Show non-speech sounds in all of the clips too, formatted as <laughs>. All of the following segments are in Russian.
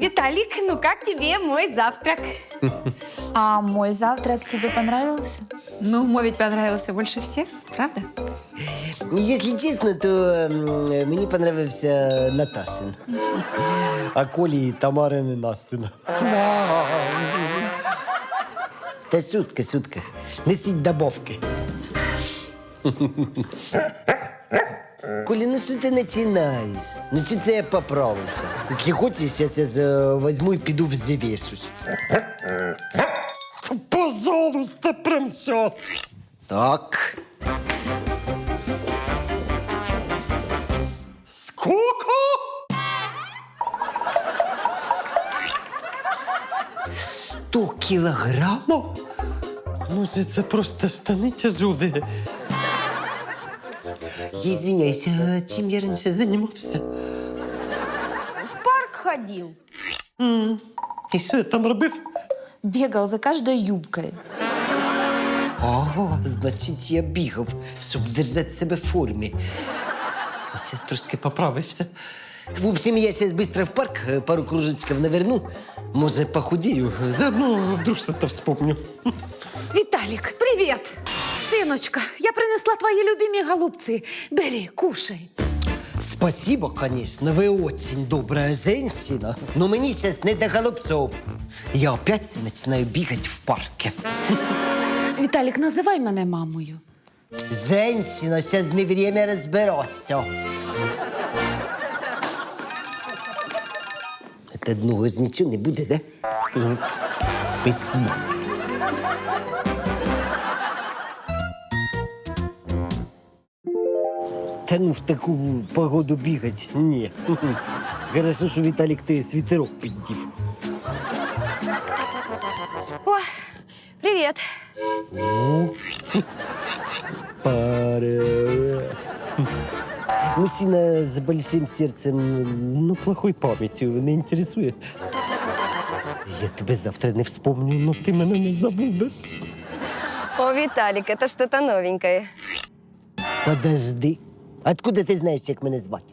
Виталик, ну как тебе мой завтрак? <laughs> А мой завтрак тебе понравился? Ну, мой ведь понравился больше всех, правда? Если честно, то м, мені понравився Наташин. <laughs> А Колі і Тамара не Настина. Та <laughs> сутка, сутка. Несіть добавки. Коля, ну що ти починаєш? Ну чи це я поправився? Якщо хочеш, зараз я ж, возьму і піду взвішусь. Пожалуйста, прям сейчас. Так. Сколько? Сто кілограмів? Ну, це, це просто штани тяжелі. Я извиняюсь, а чим я раніше займався? В парк ходил. І що я там робив? Бегал за каждой юбкой. Ого, значить, я бігав, щоб держати себе в формі. А зараз трошки поправився. В общем, я зараз швидко в парк, е, пару кружечків наверну. Може, похудію, заодно вдруг що-то вспомню. Виталик, привет! Сыночка, я принесла твои любимые голубцы. Бери, кушай. Спасибо, конечно, вы очень добрая женщина, но мені сейчас не до голубцов. Я опять начинаю бегать в парке. Виталик, називай мене мамою. Женщина, сейчас не время разбираться. От одного з нічого не буде, да? Угу. Спасибо. Та ну в таку погоду бігать. Ні. <laughs> Хорошо, що Віталік ти світерок піддів. О. Привет. Мужчина с большим сердцем, ну, плохой памятью, не интересует. Я тебе завтра не вспомню, но ты мене не забудешь. О, Виталик, это что-то новенькое. Подожди. Откуда ты знаешь, как меня звать?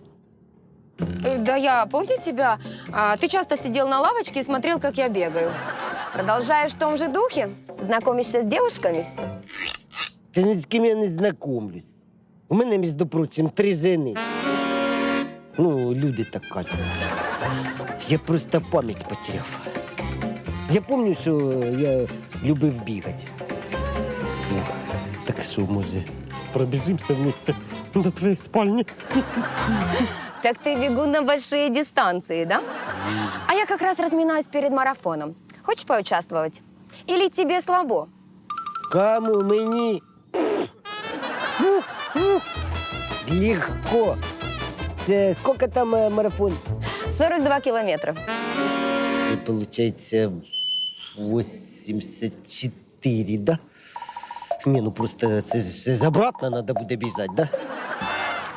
Э, Да я помню тебя. А, ты часто сидел на лавочке и смотрел, как я бегаю. Продолжаешь в том же духе? Знакомишься с девушками? Ти ні з ким я не знакомлюсь. У мене, між прочим, три жени. Ну, люди так кажуть. Я просто пам'ять потеряв. Я пам'ятаю, що я любив бігати. Ну, так що, може, пробіжимося вместе <laughs> до твоєї спальні? Так ты бегун на большие дистанции, да? А я как раз разминаюсь перед марафоном. Хочешь поучаствовать? Или тебе слабо? Кому мені? Легко. Це скільки там е, марафон? 42 километра. Це получается 84, да? Не, ну просто це, ж- це ж обратно надо буде біжать, да?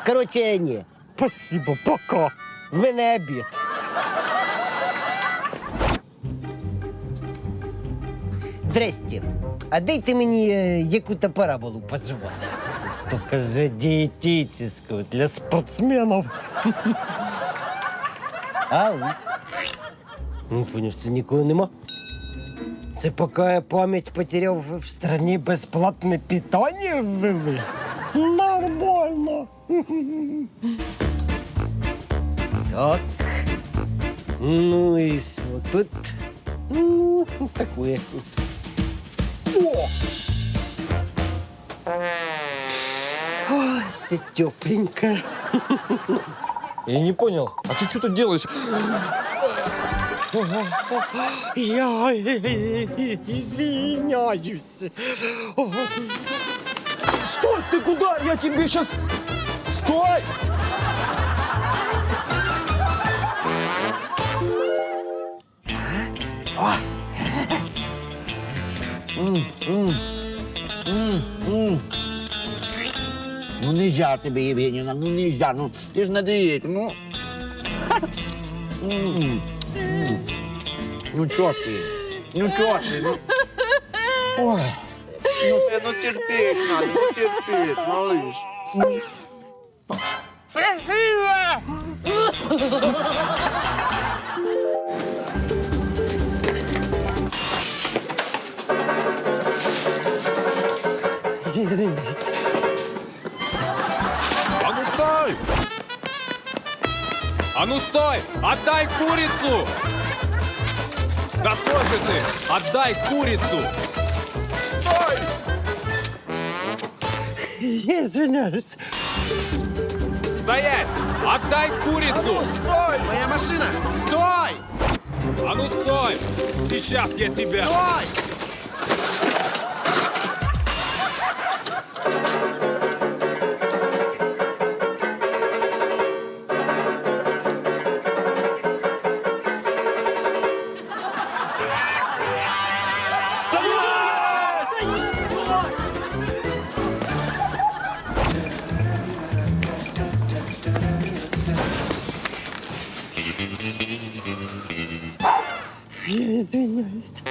Короче, ні. Спасибо, пока. В мене обід. Здрасте. А дайте мені е, яку-то параболу пожевати. Только же диетическую для спортсменов. <laughs> Ау. Не поняв, це нікого нема. Це поки пам'ять потеряв в страні безплатне питання ввели. Нормально. Так. Ну і що тут? Ну, такое. О! Ой, все тепленько. Я не понял, а ты что тут делаешь? Я извиняюсь. Стой, ты куда? Я тебе сейчас... Стой! Ну нельзя тебе, Євгенівна, ну нельзя, ну ти ж на дієті, ну. Hum, hum. hum. Não choque. Não choque. Né? <laughs> Ué. Não, é não ter respeito, nada. Não te respeito, Malis. Cecília! Jesus. Onde estou? А ну стой! Отдай курицу! Да стой же ты! Отдай курицу! Стой! Я извиняюсь. Стоять! Отдай курицу! стой! Моя машина! Стой! А ну стой! Сейчас я тебя... Стой! Извиняюсь.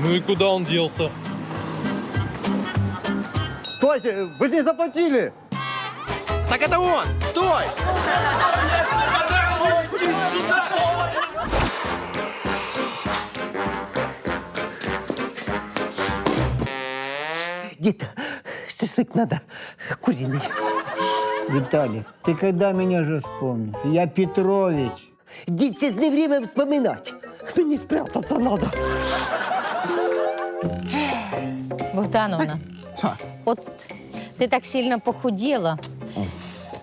Ну и куда он делся? Стойте, вы не заплатили! Так это он! Стой! Дід, шашлик надо куриный. Виталик, ты когда меня же вспомнишь? Я Петрович. Дід, сейчас не время вспоминать. Мені спрятаться надо. Богдановна, от ти так сильно похудела.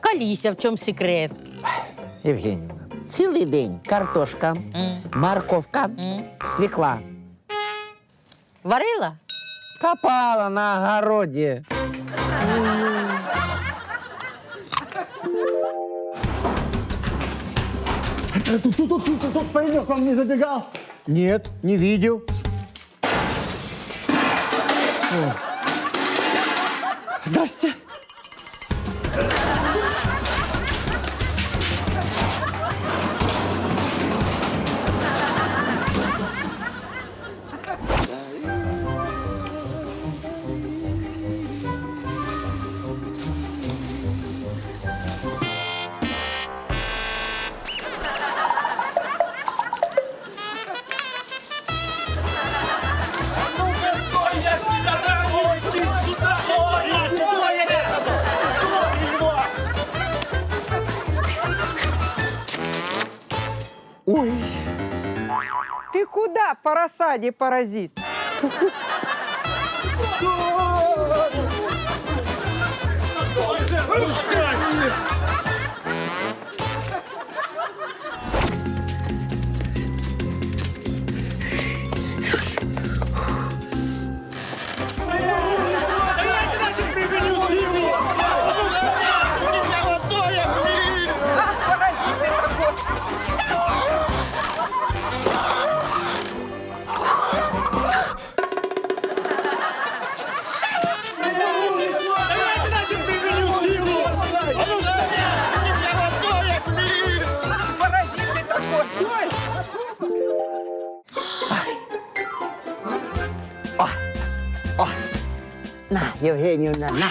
Каліся, в чому секрет? Євгенівна, цілий день картошка, морковка, свекла. Варила? Копала на огороді. Тут, тут, тут, тут, тут паренек вам не забегал? Нет, не видел. Здрасте. Ты куда по рассаде, паразит? Ах, Євгенівна, на.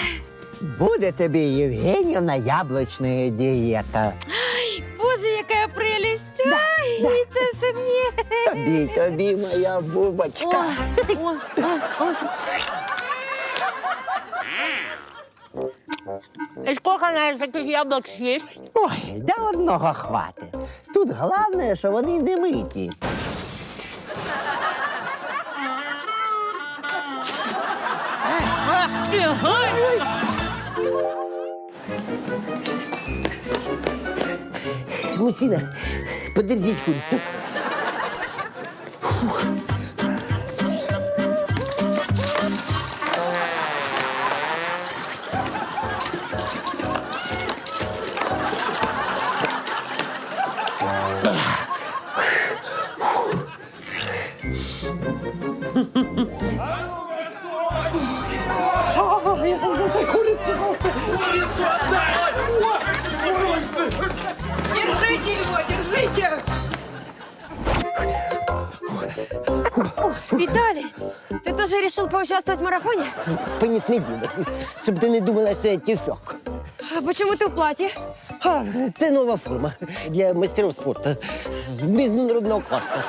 Буде тобі, Євгенівна, яблучна дієта. Боже, яка прелість! Ай, це все мені. Тобі, тобі, моя бубочка. І скільки знаєш таких яблук съесть? Ой, да одного хватить. Тут головне, що вони не миті. Ах ти, гай! мужчина, подержите курицу. Курица! курицу отдай! Держите его, держите! Виталий, ты тоже решил поучаствовать в марафоне? Понятне діло, щоб ти не думала, що я тюфяк. А почему ты в платье? А, це нова форма для майстерів спорту міжнародного класу.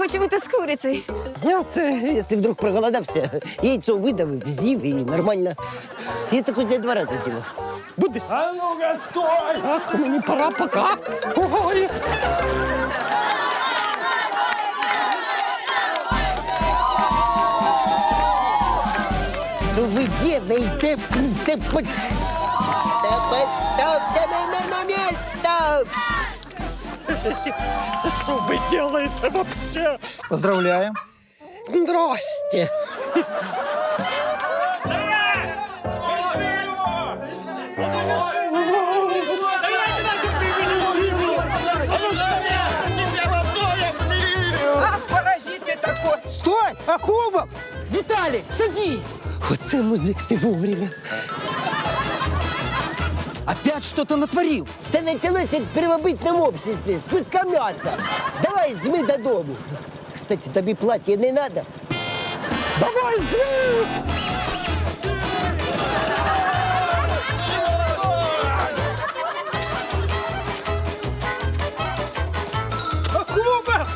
А почему ты с курицей? Я це, якщо вдруг проголодався, яйцо видавив, з'їв і нормально. Я так ось два рази ділав. Будеш? А ну-ка, стой! Так, мені пора, пока. Ой. Суведений, де, де, по- Та поставте мене на місце! Ви робите вообще? Поздравляем. Здрасте. Ты! Стой! А кубок? Виталик, садись! Оце музик ти вовремя. Опять что-то натворил. Все началося в первобытном обществе з куска м'яса. Давай жми додому. Кстати, тобі плаття не надо. Давай жми! А кубок!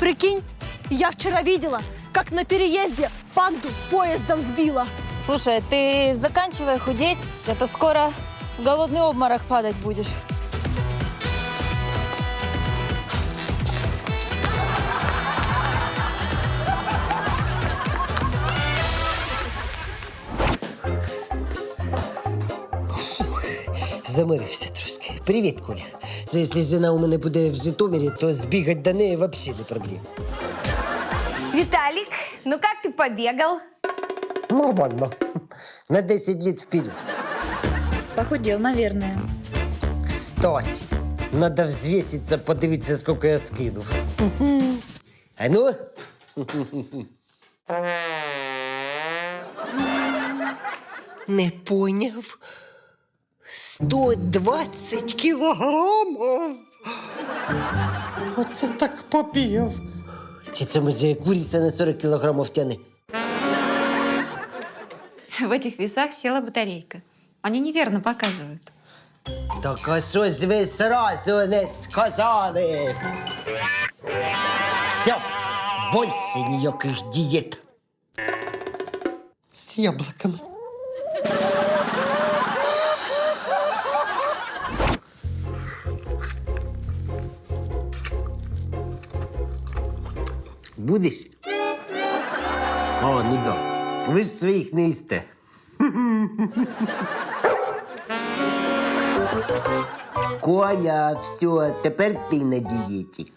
Прикинь, я вчера видела, как на переезде панду поездом сбила. Слушай, ты заканчивай худеть, а то скоро в голодный обморок падать будешь. Замирився трошки. Привіт, Коля. Це якщо жена у мене буде в Житомирі, то збігати до неї взагалі не проблема. Виталик, ну как ты побегал? Нормально. На 10 лет вперед. Похудел, наверное. Кстати, надо взвеситься, подивитися, сколько я скинув. А ну? Не поняв. 120 кілограмів. Оце так побігав. Чи це може куриця на 40 кілограмів тяне? В этих весах села батарейка. Они неверно показывают. Так а що ж ви сразу не сказали? Все, більше ніяких дієт. З яблуками. Будеш? О, ну да. Ви ж своїх не їсте. Коля, все, тепер ти на дієті.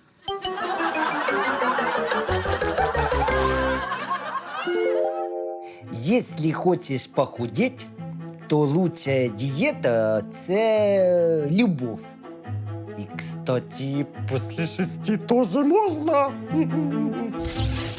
Если хочешь похудеть, то лучшая диета – це любовь. И, кстати, после шести тоже можно. あ!